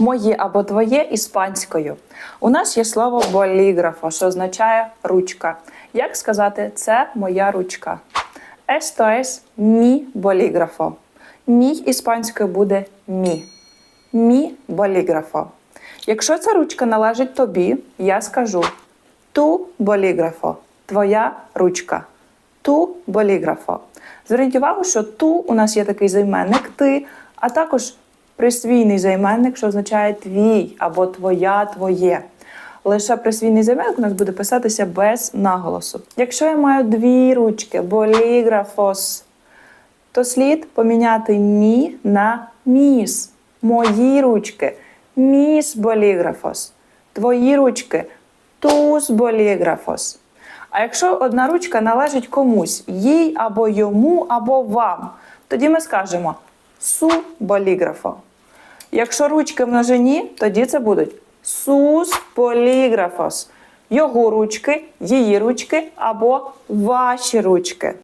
Мої або твоє іспанською. У нас є слово боліграфо, що означає ручка. Як сказати це моя ручка? Esto es mi bolígrafo. Мій іспанською буде мі. Мі боліграфо. Якщо ця ручка належить тобі, я скажу ту боліграфо. Твоя ручка. Ту боліграфо. Зверніть увагу, що ту у нас є такий займенник ти, а також присвійний займенник, що означає твій або твоя, твоє. Лише присвійний займенник у нас буде писатися без наголосу. Якщо я маю дві ручки, боліграфос, то слід поміняти мі на міс. Мої ручки. Міс боліграфос. Твої ручки. Тус боліграфос. А якщо одна ручка належить комусь, їй або йому, або вам, тоді ми скажемо су боліграфо. Якщо ручки в множині, тоді це будуть сус поліграфос. Його ручки, її ручки або ваші ручки.